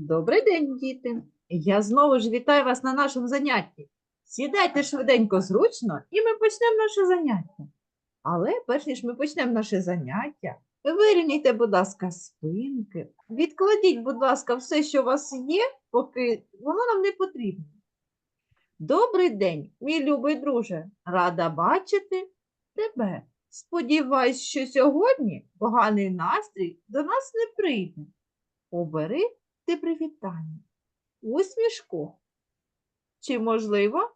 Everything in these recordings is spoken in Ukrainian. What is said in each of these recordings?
Добрий день, діти! Я знову ж вітаю вас на нашому занятті. Сідайте швиденько зручно, і ми почнемо наше заняття. Але перш ніж ми почнемо наше заняття, вирівняйте, будь ласка, спинки, відкладіть, будь ласка, все, що у вас є, поки воно нам не потрібно. Добрий день, мій любий друже! Рада бачити тебе. Сподіваюсь, що сьогодні поганий настрій до нас не прийде. Обери ти привітання, усмішку чи, можливо,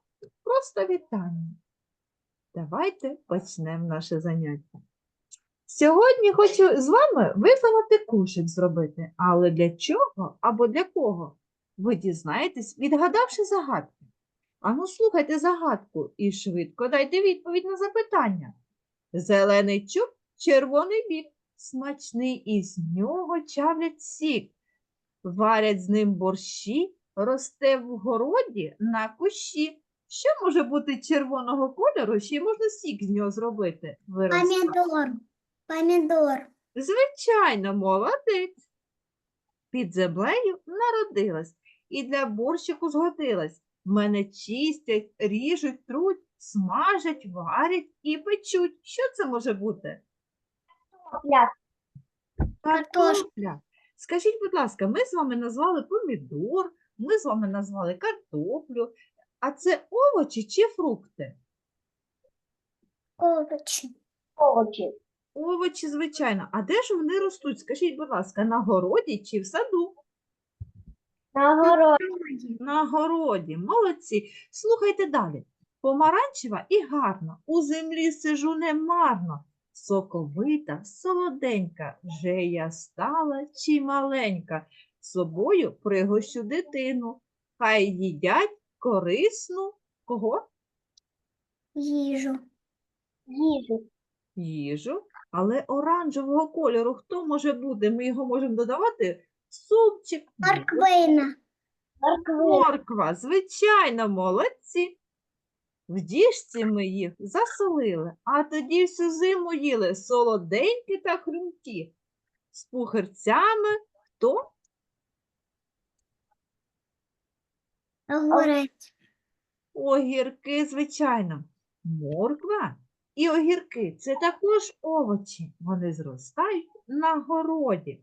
просто вітання. Давайте почнемо наше заняття. Сьогодні хочу з вами виконати кошик зробити, але для чого або для кого? Ви дізнаєтесь, відгадавши загадки. Ану, слухайте загадку і швидко дайте відповідь на запитання. Зелений чуб, червоний бік, смачний із нього чавлять сік. Варять з ним борщі, росте в городі на кущі. Що може бути червоного кольору, ще й можна сік з нього зробити? Виросте. Помидор. Помидор. Звичайно, молодець. Під землею народилась і для борщику згодилась. Мене чистять, ріжуть, труть, смажать, варять і печуть. Що це може бути? Картошка. Картопля. Скажіть, будь ласка, ми з вами назвали помідор, ми з вами назвали картоплю. А це овочі чи фрукти? Овощи. овочі. Овочі, звичайно. А де ж вони ростуть? Скажіть, будь ласка, на городі чи в саду? На городі. На городі, молодці. Слухайте далі. Помаранчева і гарна, у землі сижу немарно. Соковита, солоденька, вже я стала чи маленька. Собою пригощу дитину. Хай їдять корисну кого? Їжу. Їжу. Їжу, але оранжевого кольору хто може бути? Ми його можемо додавати супчик. Морквина. Морква, звичайно, молодці. В діжці ми їх засолили, а тоді всю зиму їли солоденькі та хрумкі. З пухирцями хто? Огурець. Огірки, звичайно. Морква і огірки це також овочі. Вони зростають на городі.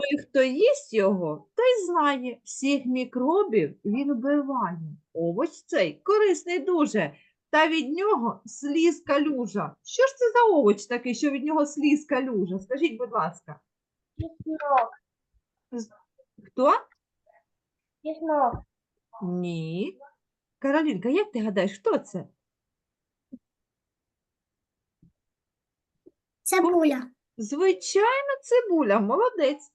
Той, хто їсть його, той знає, всіх мікробів він вбиває. Овоч цей корисний дуже, та від нього сліз калюжа. Що ж це за овоч такий, що від нього сліз калюжа? Скажіть, будь ласка, Чеснок. хто? Чеснок. Ні. Каролінка, як ти гадаєш, хто це? Цибуля. Звичайно, цибуля, молодець.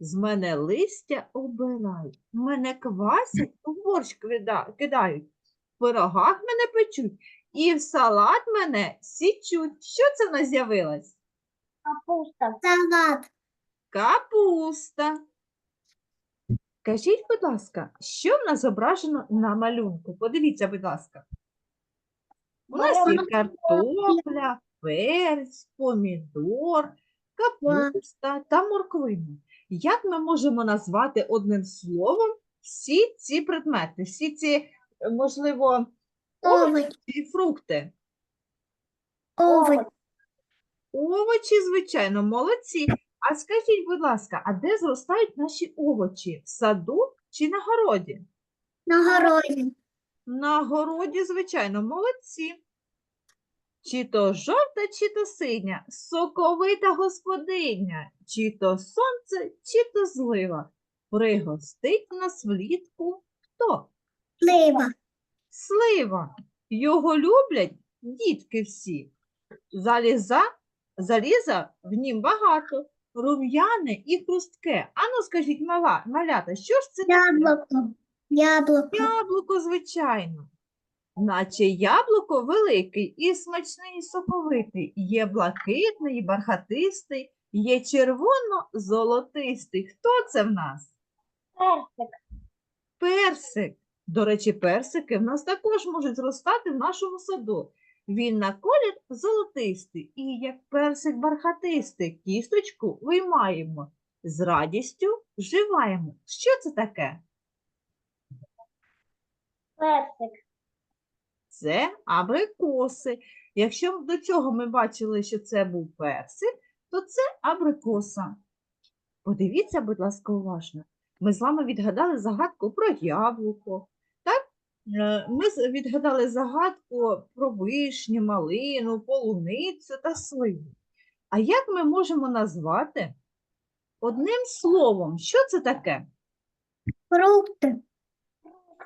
З мене листя обирають, мене квасять, в борщ кидають, в пирогах мене печуть, і в салат мене січуть. Що це в нас з'явилось? Капуста. Салат. Капуста. Кажіть, будь ласка, що в нас зображено на малюнку? Подивіться, будь ласка. У нас є картопля, перець, помідор, капуста та морквина. Як ми можемо назвати одним словом всі ці предмети, всі ці, можливо, Овоч. і фрукти? Овоч. Овочі, звичайно, молодці. А скажіть, будь ласка, а де зростають наші овочі? В саду чи на городі? На городі. На городі, звичайно, молодці. Чи то жовта, чи то синя, соковита господиня, чи то сонце, чи то злива. Пригостить нас влітку хто? Слива. Слива. Його люблять дітки всі. Заліза, заліза в нім багато, рум'яне і хрустке. Ану, скажіть, мала, малята, що ж це? Яблуко. Яблуко. Яблуко, звичайно. Наче яблуко великий і смачний, і соковитий. Є блакитний, і бархатистий, є червоно-золотистий. Хто це в нас? Персик. Персик. До речі, персики в нас також можуть зростати в нашому саду. Він на колір золотистий і як персик бархатистий. Кісточку виймаємо. З радістю вживаємо. Що це таке? Персик. Це абрикоси. Якщо до цього ми бачили, що це був персик, то це абрикоса. Подивіться, будь ласка, уважно. Ми з вами відгадали загадку про яблуко. Так? Е, Ми відгадали загадку про вишню, малину, полуницю та сливу. А як ми можемо назвати одним словом? Що це таке? Фрукти.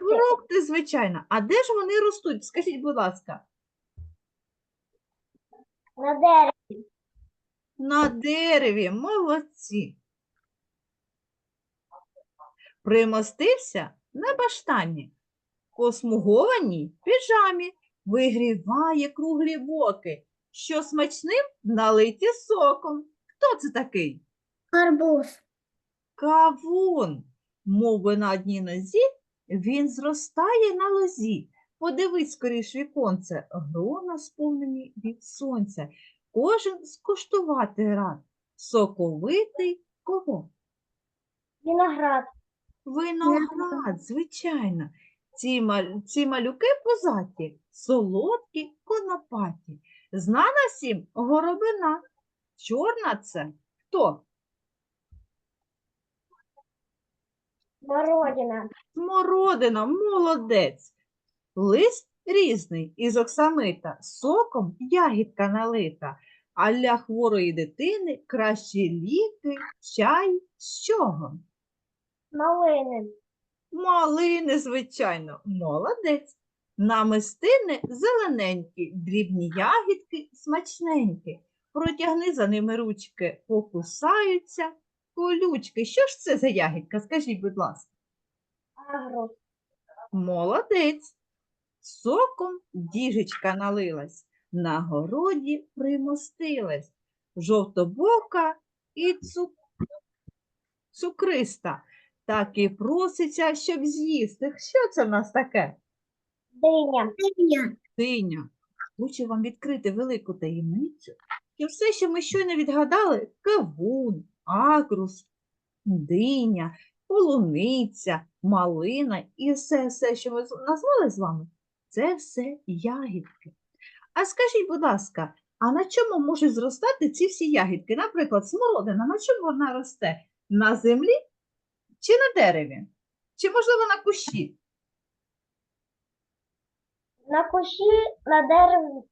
Фрукти, звичайно. А де ж вони ростуть? Скажіть, будь ласка. На дереві. На дереві, молодці. Примостився на баштані, посмугованій піжамі, вигріває круглі боки, що смачним налиті соком. Хто це такий? Гарбуз. Кавун. Мов би на одній нозі, він зростає на лозі. Подивись скоріш віконце, грона сповнені від сонця. Кожен скуштувати рад. Соковитий кого? Виноград. Виноград, звичайно. Ці, мал- ці малюки позаті, солодкі, конопаті. Знана всім горобина. Чорна це хто? Смородина. Смородина, молодець. Лист різний із оксамита, соком ягідка налита, а для хворої дитини кращі ліки, чай з чого? Малини. Малини, звичайно, молодець. Намистини зелененькі, дрібні ягідки смачненькі. Протягни за ними ручки, покусаються колючки. Що ж це за ягідка? Скажіть, будь ласка. Молодець. Соком діжечка налилась, на городі примостилась, жовтобока і цу... цукриста. Так і проситься, щоб з'їсти. Що це в нас таке? Диня. Диня. Диня. Хочу вам відкрити велику таємницю, що все, що ми щойно відгадали, кавун, агрус, диня, полуниця, малина і все, все, що ми назвали з вами, це все ягідки. А скажіть, будь ласка, а на чому можуть зростати ці всі ягідки? Наприклад, смородина, на чому вона росте? На землі чи на дереві? Чи, можливо, на кущі? На кущі, на дереві.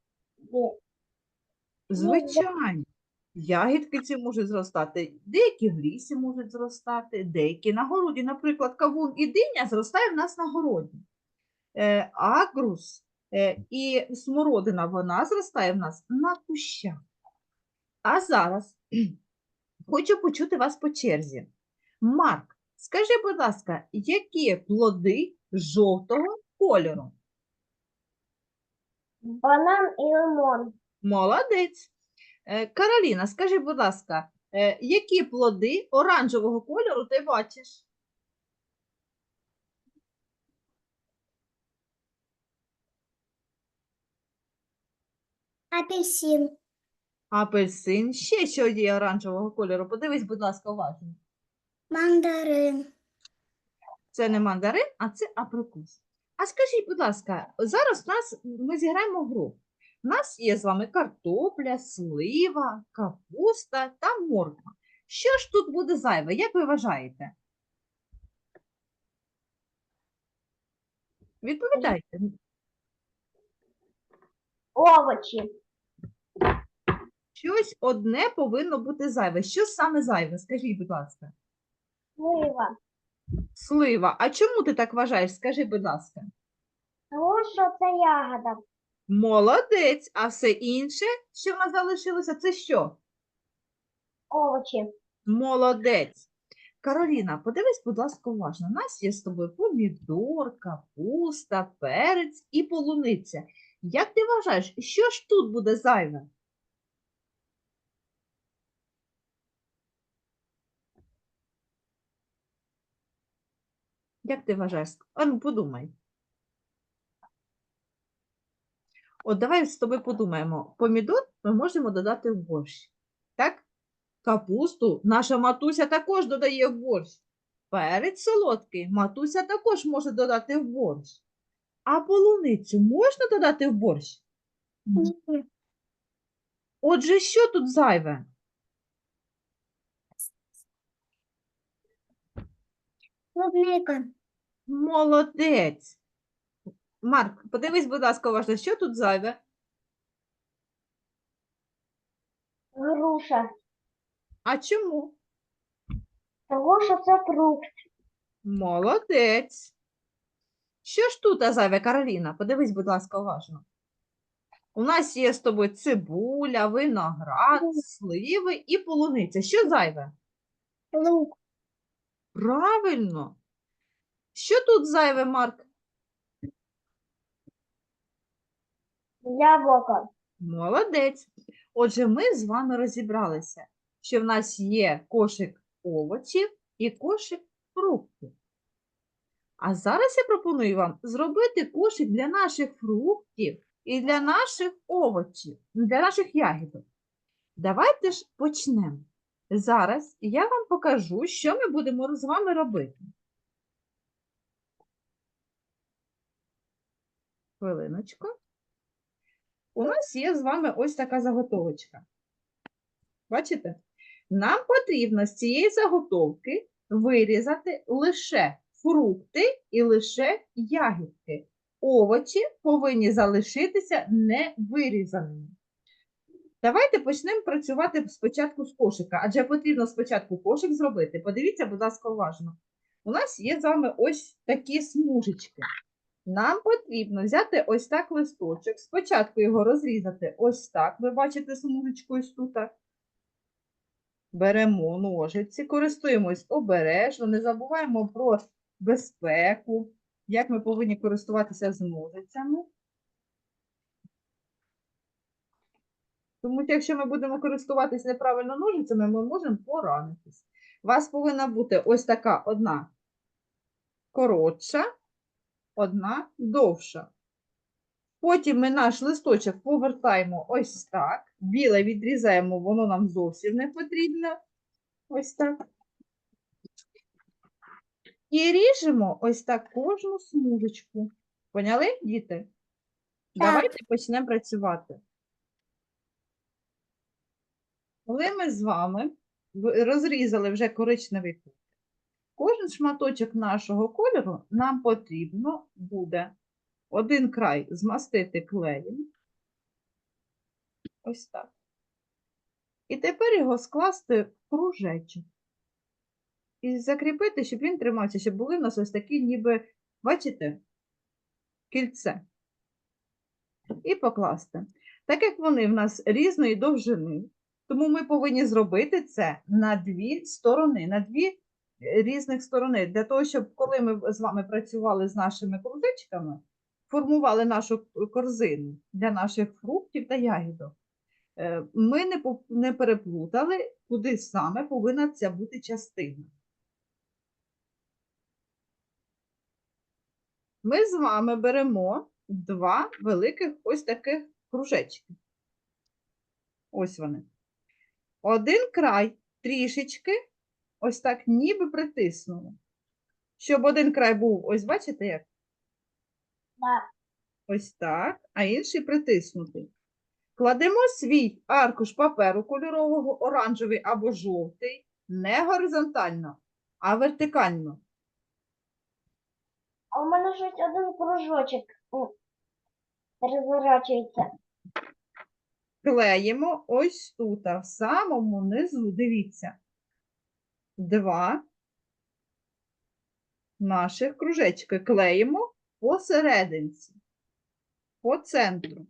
Звичайно, ягідки ці можуть зростати, деякі в лісі можуть зростати, деякі на городі. Наприклад, кавун і диня зростає в нас на городі. Е, агрус е, і смородина вона зростає в нас на кущах. А зараз хочу почути вас по черзі. Марк, скажи, будь ласка, які плоди жовтого кольору? Банан і лимон. Молодець. Е, Кароліна, скажи, будь ласка, е, які плоди оранжевого кольору ти бачиш? Апельсин. Апельсин. Ще що є оранжевого кольору. Подивись, будь ласка, уважно. Мандарин. Це не мандарин, а це априкос. А скажіть, будь ласка, зараз в нас ми зіграємо гру. У нас є з вами картопля, слива, капуста та морква. Що ж тут буде зайве? Як ви вважаєте? Відповідайте. Овочі. Щось одне повинно бути зайве. Що саме зайве? Скажіть, будь ласка. Слива. Слива. А чому ти так вважаєш? Скажи, будь ласка. Тому що це ягода. Молодець. А все інше, що в нас залишилося, це що? Овочі. Молодець. Кароліна, подивись, будь ласка, уважно. У нас є з тобою помідор, капуста, перець і полуниця. Як ти вважаєш, що ж тут буде зайве? Як ти вважаєш? А ну подумай. От давай з тобою подумаємо. Помідор ми можемо додати в борщ. Так? Капусту наша матуся також додає в борщ. Перець солодкий матуся також може додати в борщ. А полуницю можна додати в борщ? Ні. Отже, що тут зайве? Клубника. Молодець. Марк, подивись, будь ласка, уважно, що тут зайве? Груша. А чому? Того, що це фрукт. Молодець. Що ж тут а, зайве, Кароліна? Подивись, будь ласка, уважно. У нас є з тобою цибуля, виноград, сливи і полуниця. Що зайве? Лук. Правильно. Що тут зайве, Марк? Яблуко. Молодець. Отже, ми з вами розібралися, що в нас є кошик овочів і кошик фруктів. А зараз я пропоную вам зробити кошик для наших фруктів і для наших овочів, для наших ягідок. Давайте ж почнемо. Зараз я вам покажу, що ми будемо з вами робити. Хвилиночку. У нас є з вами ось така заготовочка. Бачите? Нам потрібно з цієї заготовки вирізати лише фрукти і лише ягідки. Овочі повинні залишитися невирізаними. Давайте почнемо працювати спочатку з кошика, адже потрібно спочатку кошик зробити. Подивіться, будь ласка, уважно. У нас є з вами ось такі смужечки. Нам потрібно взяти ось так листочок, спочатку його розрізати ось так. Ви бачите смужечку ось тут. Беремо ножиці, користуємось обережно, не забуваємо про безпеку, як ми повинні користуватися з ножицями. Тому що якщо ми будемо користуватися неправильно ножицями, ми можемо поранитись. У вас повинна бути ось така одна коротша, одна довша. Потім ми наш листочок повертаємо ось так. Біле відрізаємо, воно нам зовсім не потрібно. Ось так. І ріжемо ось так кожну смужечку. Поняли, діти? Давайте почнемо працювати. Коли ми з вами розрізали вже коричневий кут, кожен шматочок нашого кольору нам потрібно буде один край змастити клеєм. Ось так. І тепер його скласти в кружечок. І закріпити, щоб він тримався, щоб були в нас ось такі, ніби, бачите, кільце. І покласти. Так як вони в нас різної довжини, тому ми повинні зробити це на дві сторони, на дві різних сторони, для того, щоб коли ми з вами працювали з нашими кружечками, формували нашу корзину для наших фруктів та ягідок, е, ми не, не переплутали, куди саме повинна ця бути частина. Ми з вами беремо два великих ось таких кружечки. Ось вони. Один край трішечки ось так ніби притиснули. Щоб один край був, ось бачите як? Да. Ось так, а інший притиснутий. Кладемо свій аркуш паперу кольорового, оранжевий або жовтий, не горизонтально, а вертикально. А у мене щось один кружочок розворачується. Клеїмо ось тут, а в самому низу, дивіться, два наших кружечки клеїмо посерединці, по центру.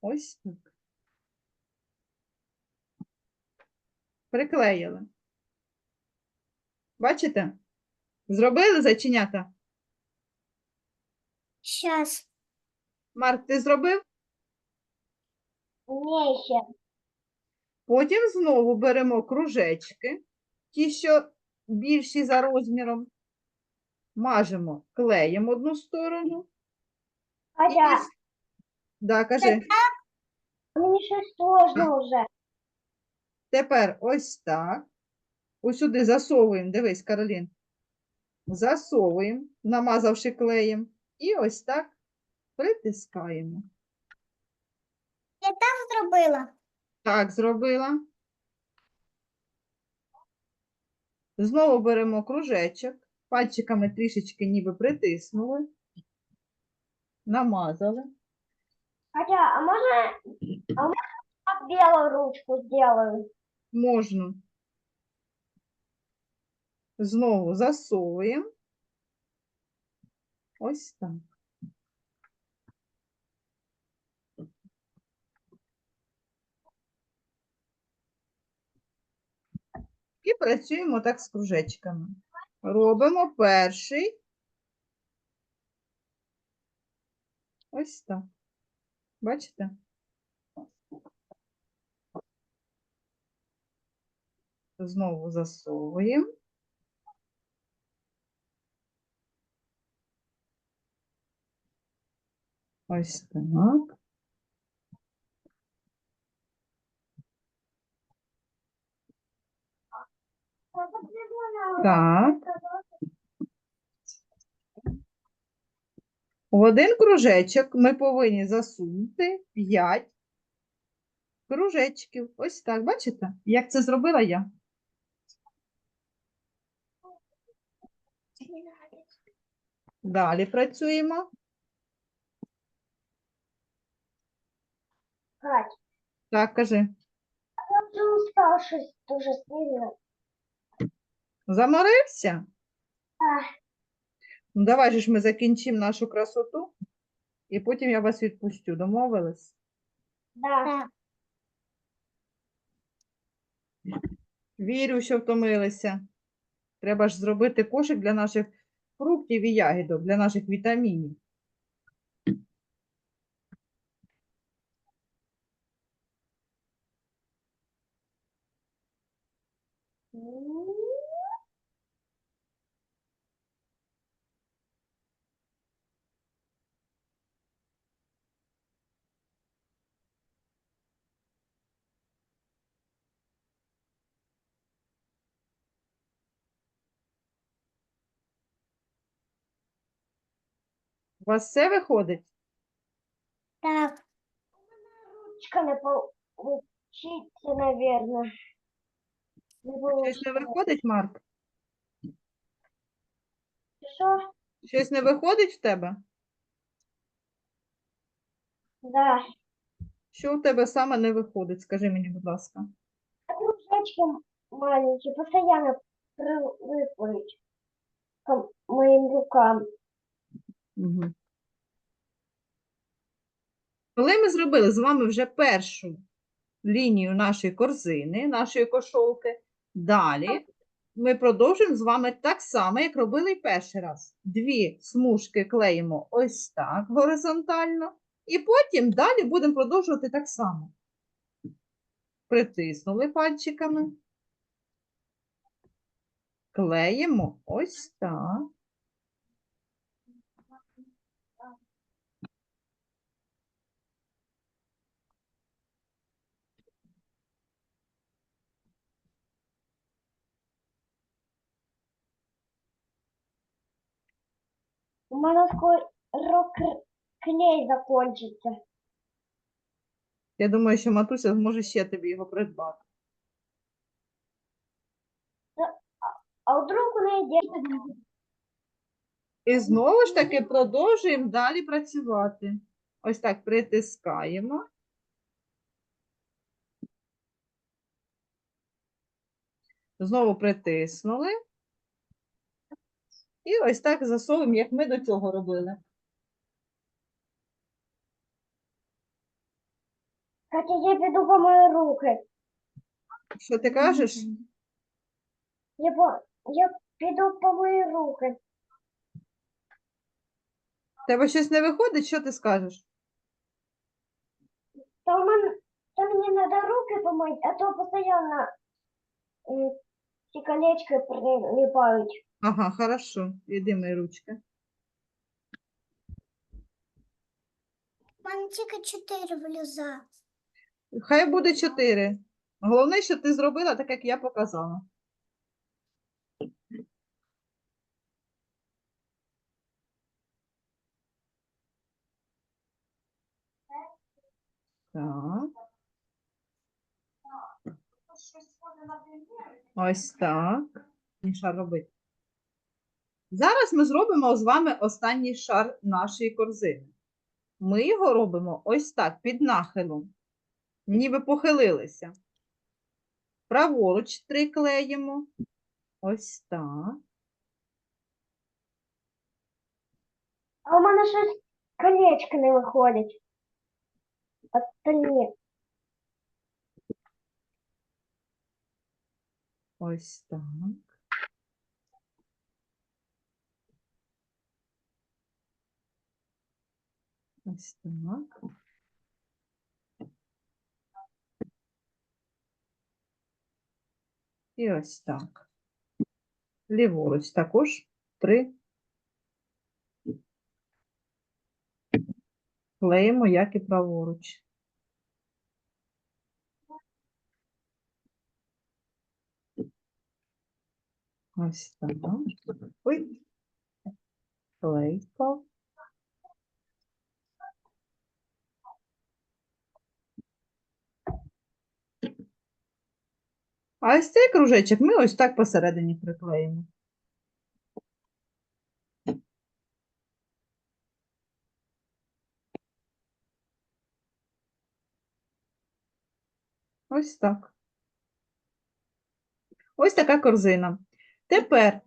Ось так. Приклеїли. Бачите? Зробили зайченята? Щас. Марк, ти зробив? Ні, ще. Потім знову беремо кружечки, ті, що більші за розміром, мажемо клеєм одну сторону. і Катя, із- Да, кажи. мені щось сложно вже. Тепер ось так. Ось сюди засовуємо, дивись, Каролін. Засовуємо, намазавши клеєм, і ось так притискаємо. Я так зробила. Так, зробила. Знову беремо кружечок, пальчиками трішечки ніби притиснули, намазали. Хотя, а можно, а можно так белую ручку сделаю? Можна. Знову засовуємо. Ось так. І працюємо так з кружечками. Робимо перший. Ось так. Бачите? Знову засовуємо. Ось так. Так. В один кружечок ми повинні засунути 5 кружечків. Ось так, бачите? Як це зробила я? Далі працюємо. Кать, Так, кажи. я уже устал щось дуже сильно. Заморився? Ну, давай же ж ми закінчимо нашу красоту, і потім я вас відпустю. Домовились? да. Так. Вірю, що втомилися. Треба ж зробити кошик для наших фруктів і ягідок, для наших вітамінів. У вас все виходить? Так. Ручка не наверное. Не Щось не виходить, Марк? Что? Щось не виходить в тебе? Да. Що у тебе саме не виходить? Скажи мені, будь ласка. Кружечки маленькие постоянно прилипают к моим рукам. Угу. Коли ми зробили з вами вже першу лінію нашої корзини, нашої кошолки, далі ми продовжуємо з вами так само, як робили і перший раз. Дві смужки клеїмо ось так горизонтально, і потім далі будемо продовжувати так само. Притиснули пальчиками. Клеїмо ось так. У меня скоро клей закончится. Я думаю, що матуся зможе ще тобі його придбати. А вдруг у меня І знову ж таки продовжуємо далі працювати. Ось так притискаємо. Знову притиснули. І ось так засовуємо, як ми до цього робили. Хотя я веду по мои руки. Що ти кажеш? Я, по... я піду по мої руки. Тебе щось не виходить? Що ти скажеш? Та, у мене... Та мені треба руки помити, а то постійно м, ці колечки прилипають. Ага, хорошо. Іди, моя ручка. мене тільки чотири влюза. Хай буде чотири. Головне, що ти зробила так, як я показала. Так. Щось схоже на Ось так. Шар робити. Зараз ми зробимо з вами останній шар нашої корзини. Ми його робимо ось так, під нахилом, ніби похилилися. Праворуч три клеїмо. Ось так. А у мене щось колечко не виходить. Остальні. Ось так. Ось так. І ось так. Ліворуч також три. Клеїмо, як і праворуч. Ось так. Ой. Клей впав. А ось цей кружечок ми ось так посередині приклеїмо. Ось так. Ось така корзина. Тепер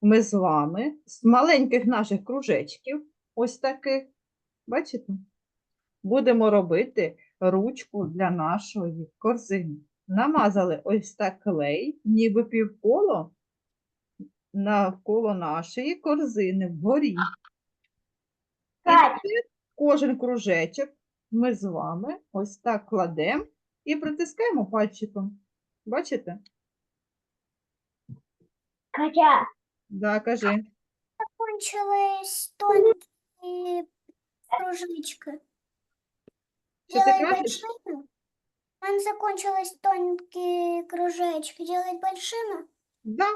ми з вами з маленьких наших кружечків, ось таких, бачите, будемо робити ручку для нашої корзини. Намазали ось так клей, ніби півколо навколо нашої корзини вгорі. І кожен кружечок ми з вами ось так кладемо і притискаємо пальчиком. Бачите? Катя, Да, кажи. Кончились тонкие. Что ты Делать красишь? большими? У мене закончились тонкие кружечки. Делать большими? Да.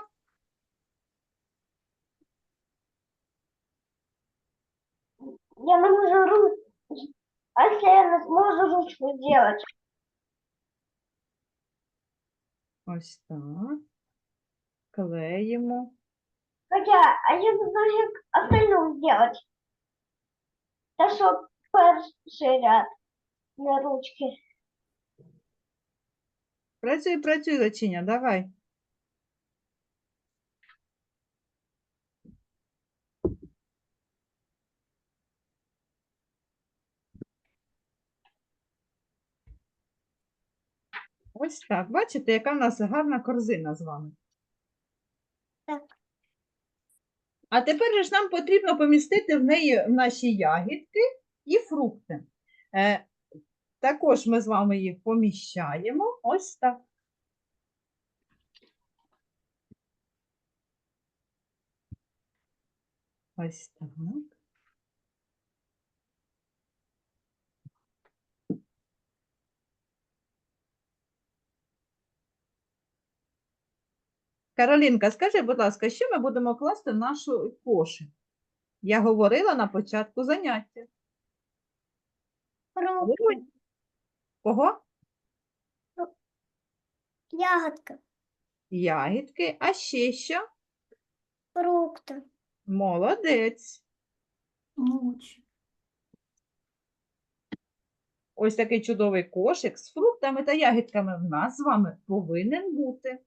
я не можу ру... А если я не зможу ручку сделать? Ось так. Клеїмо. Катя, а я знаю, як остальну сделать. Та що перший ряд на ручки. Працюй, працюй, Лечиня, давай. Ось так. Бачите, яка в нас гарна корзина з вами. Так. А тепер ж нам потрібно помістити в неї наші ягідки і фрукти. Е, також ми з вами їх поміщаємо ось так. Ось так. Каролінка, скажи, будь ласка, що ми будемо класти в нашу кошик? Я говорила на початку заняття. Фрукты. Кого? Ягодка. Ягідки, а ще що? Фрукты. Молодець. Муч. Ось такий чудовий кошик з фруктами та ягідками в нас з вами повинен бути.